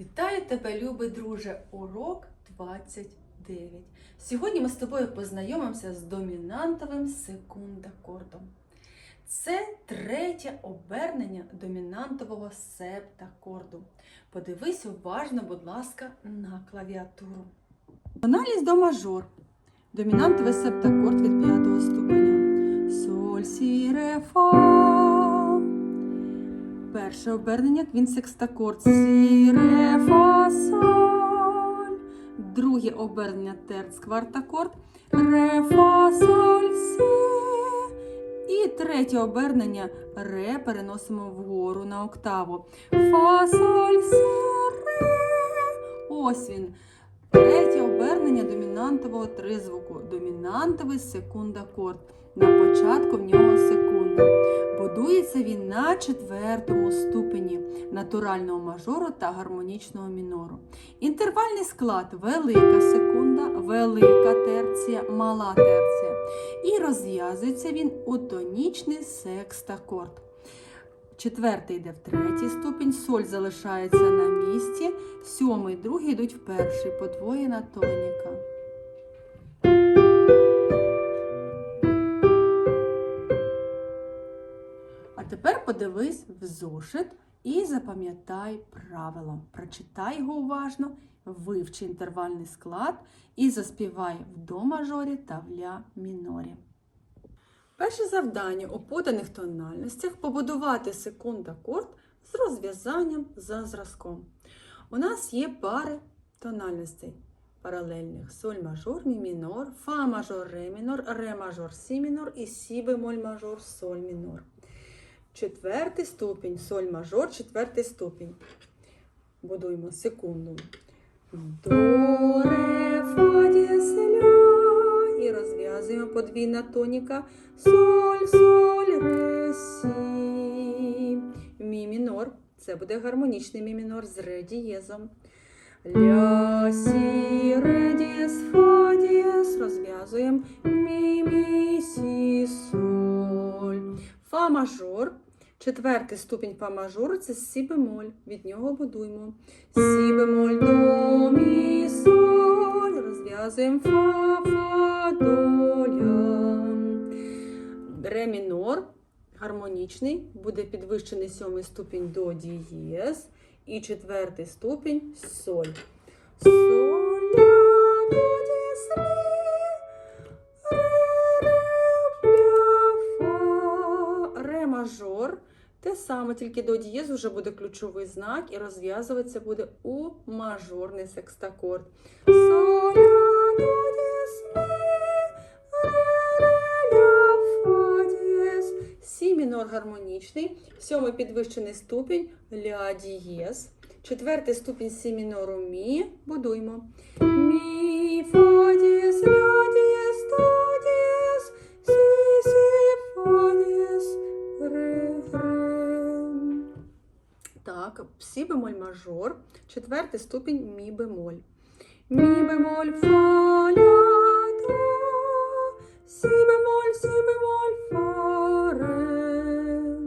Вітаю тебе, любий друже! Урок 29. Сьогодні ми з тобою познайомимося з домінантовим секундакордом. Це третє обернення домінантового септакорду. Подивись уважно, будь ласка, на клавіатуру. Тональність до мажор. Домінантовий септакорд від п'ятого ступеня. Соль, сі, ре, фа. Перше обернення квінсекстакорд сі, ре, фа, соль. Друге обернення терцквартакорд ре, фа, соль, сі. І третє обернення ре переносимо вгору на октаву. Фа, соль, сі, ре. Ось він. Третє обернення домінантового тризвуку. Домінантовий секундакорд. На початку в нього секунда. Будується він на четвертому ступені натурального мажору та гармонічного мінору. Інтервальний склад велика секунда, велика терція, мала терція. І розв'язується він у тонічний секстакорд. Четвертий йде в третій ступінь, соль залишається на місці, сьомий, другий йдуть в перший, подвоєна тоніка. Подивись в зошит і запам'ятай правило. Прочитай його уважно, вивчи інтервальний склад і заспівай в до мажорі та в ля мінорі. Перше завдання у поданих тональностях побудувати секунд-акорд з розв'язанням за зразком. У нас є пари тональностей паралельних: соль мажор, мі мінор, фа мажор, ре мінор, ре мажор, сі мінор і сі бемоль мажор, соль мінор. Четвертий ступінь, соль мажор, четвертий ступінь. Будуємо секунду. До, ре, фа, дієс, ля. І розв'язуємо подвійна тоніка. Соль, соль, ре, сі. Мі мінор. Це буде гармонічний мі мінор з ре дієзом. Ля, сі, ре, дієс, фа, дієс. Розв'язуємо мі, мі, сі, соль. Фа мажор. Четвертий ступінь фа мажору це сі бемоль. Від нього будуємо. Сі бемоль, до, мі, соль. Розв'язуємо фа, фа, до, ля. Ре мінор. Гармонічний. Буде підвищений сьомий ступінь до дієс. І четвертий ступінь соль. Соль, ля, до, дієс. Ре, мажор. Те саме, тільки до дієзу вже буде ключовий знак і розв'язуватися буде у мажорний секстакорд. Сі мінор гармонічний, сьомий підвищений ступінь ля дієс. Четвертий ступінь сі мінору мі. Будуємо. Мі, фа, дієс, ля, дієс, сі бемоль мажор, четвертий ступінь мі бемоль. Мі бемоль, фа, ля, до, сі бемоль, сі бемоль, фа, ре.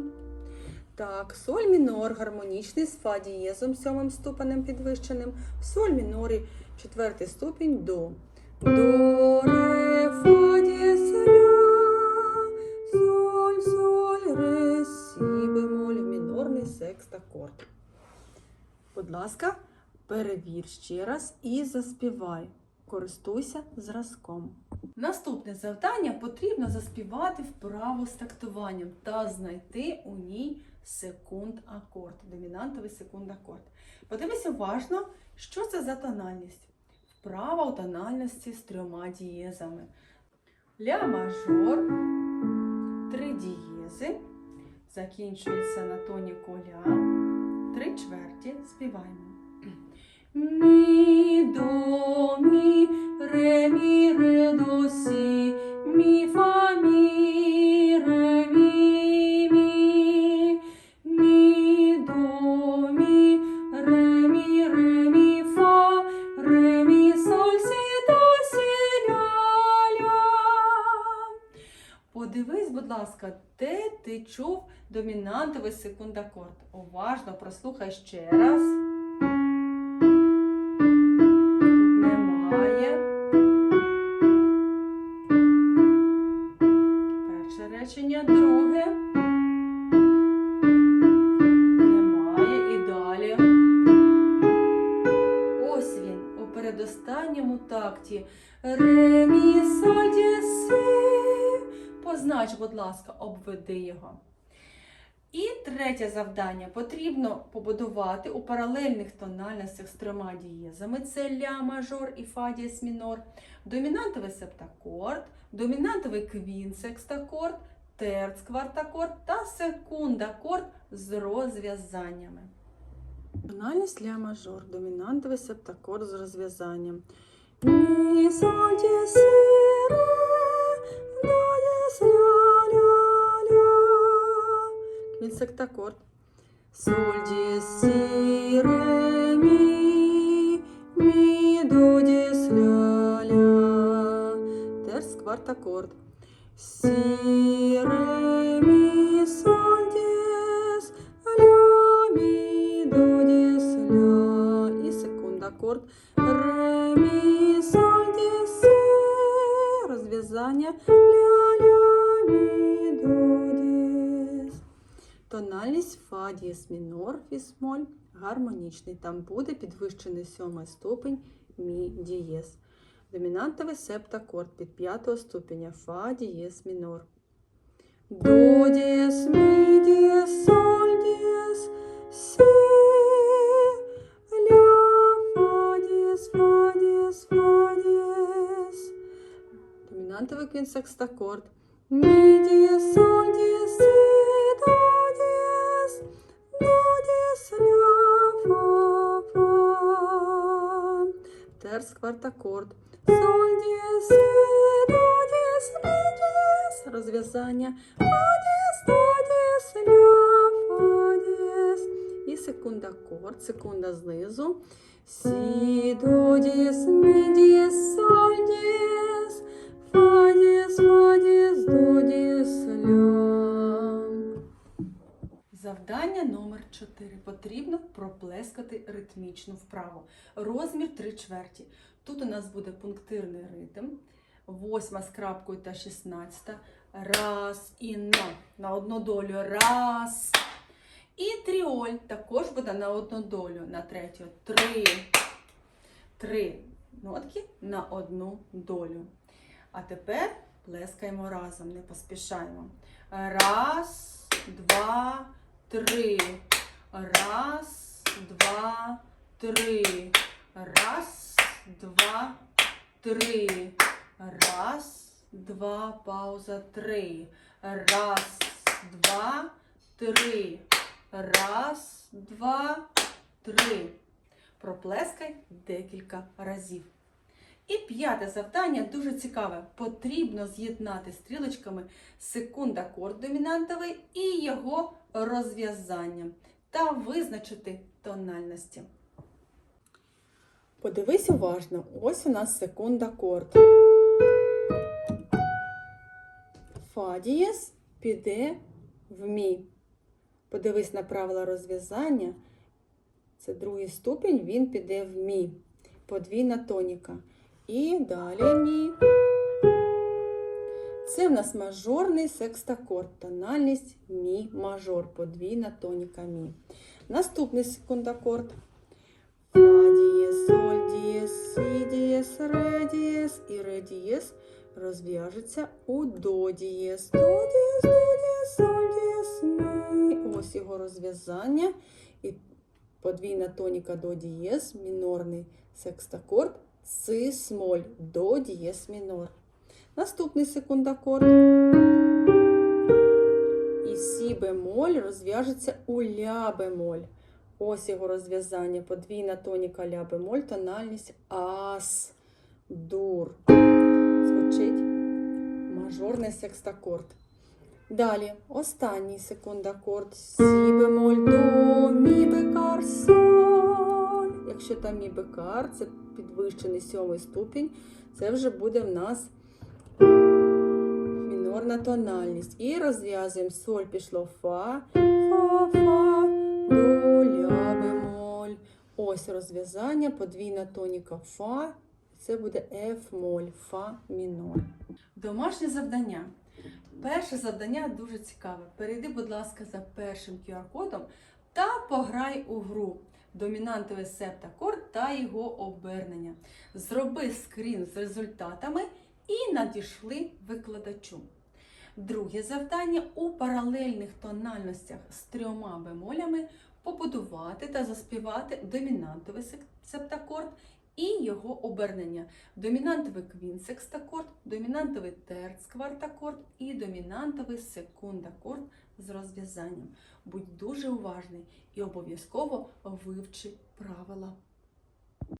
Так, соль мінор гармонічний з фа дієзом, сьомим ступенем підвищеним. В соль мінорі четвертий ступінь до. До, ре, фа, дієс, ля, соль, соль, ре, сі, бемоль, мінорний секстакорд. Будь ласка, перевір ще раз і заспівай. Користуйся зразком. Наступне завдання потрібно заспівати вправо з тактуванням та знайти у ній секунд-акорд, домінантовий секунд-акорд. Подивись уважно, що це за тональність. Вправа у тональності з трьома дієзами. Ля мажор, три дієзи, закінчується на тоніку ля, три чверті співаємо. Мі, до, мі, ре, мі, ре, до, сі, мі, фа, мі, де ти чув домінантовий секундакорд? Уважно прослухай ще раз. Познач, будь ласка, обведи його. І третє завдання. Потрібно побудувати у паралельних тональностях з трьома дієзами. Це ля мажор і фа дієс мінор, домінантовий септакорд, домінантовий квінсекстакорд, терц квартакорд та секундакорд з розв'язаннями. Тональність ля мажор, домінантовий септакорд з розв'язанням. Мі, соль, ді, си, ре, до, діс, ля, ля, ля. Квінсектакорд. Соль, ді, си, ре, мі, мі, до, діс, ля, ля. Терц квартакорд. Сі, ре, мі, соль, діс, ля, мі, до, діс, ля. І секундакорд. Ре, мі, соль, діс, си. Розв'язання. Ля, ля, Тональність фа дієс мінор фісмоль гармонічний. Там буде підвищений сьомий ступень мі дієс. Домінантовий септакорд під п'ятого ступеня фа дієс мінор. До дієс, мі дієс, соль дієс, сі, ля, квінсекстакорд. Мі дієс, соль дієс, сі, Терц квартакорд. Соль дієс, сі, до дієс, мі дієс. Розв'язання. Фа дієс, до дієс, ля, фа дієс. І секундакорд, секунда знизу. Сі, до дієс, мі дієс, соль дієс. Фа дієс, фа дієс, до дієс, ля. Завдання номер 4. Потрібно проплескати ритмічну вправу. Розмір 3 чверті. Тут у нас буде пунктирний ритм. Восьма з крапкою та шістнадцята. Раз і на. На одну долю. Раз. І тріоль також буде на одну долю. На третю. Три. Три нотки на одну долю. А тепер плескаємо разом, не поспішаємо. Раз, два, три. Раз, два, три. Раз, два, три. Раз, два, пауза, три. Раз, два, три. Раз, два, три. Проплескай декілька разів. І п'яте завдання дуже цікаве. Потрібно з'єднати стрілочками секунд-акорд домінантовий і його розв'язання та визначити тональності. Подивись уважно, ось у нас секунд-акорд. Фа дієс піде в мі. Подивись на правила розв'язання. Це другий ступінь, він піде в мі. Подвійна тоніка. І далі мі. Це в нас мажорний секстакорд. Тональність мі мажор. Подвійна тоніка мі. Наступний секундакорд. Фа дієс, соль дієс, сі дієс, ре дієс і ре дієс розв'яжеться у до дієс. До дієс, до дієс, соль дієс, мі. Ось його розв'язання. І подвійна тоніка до дієс, мінорний секстакорд, си смоль, до дієс мінор. Наступний секундакорд. І сі бемоль розв'яжеться у ля бемоль. Ось його розв'язання. Подвійна тоніка ля бемоль, тональність ас, дур. Звучить мажорний секстакорд. Далі останній секундакорд. Сі бемоль, до, мі бекар, соль. Якщо там мі бекар, це підвищений сьомий ступінь, це вже буде в нас мінорна тональність. І розв'язуємо соль пішло фа, фа, фа, до, ля бемоль. Ось розв'язання, подвійна тоніка фа. Це буде F моль, фа мінор. Домашнє завдання. Перше завдання дуже цікаве. Перейди, будь ласка, за першим QR-кодом та пограй у гру. Домінантовий септакорд та його обернення. Зроби скрін з результатами і надішли викладачу. Друге завдання у паралельних тональностях з трьома бемолями побудувати та заспівати домінантовий септакорд і його обернення. Домінантовий квінсекстакорд, домінантовий терцквартакорд і домінантовий секундакорд з розв'язанням. Будь дуже уважний і обов'язково вивчи правила.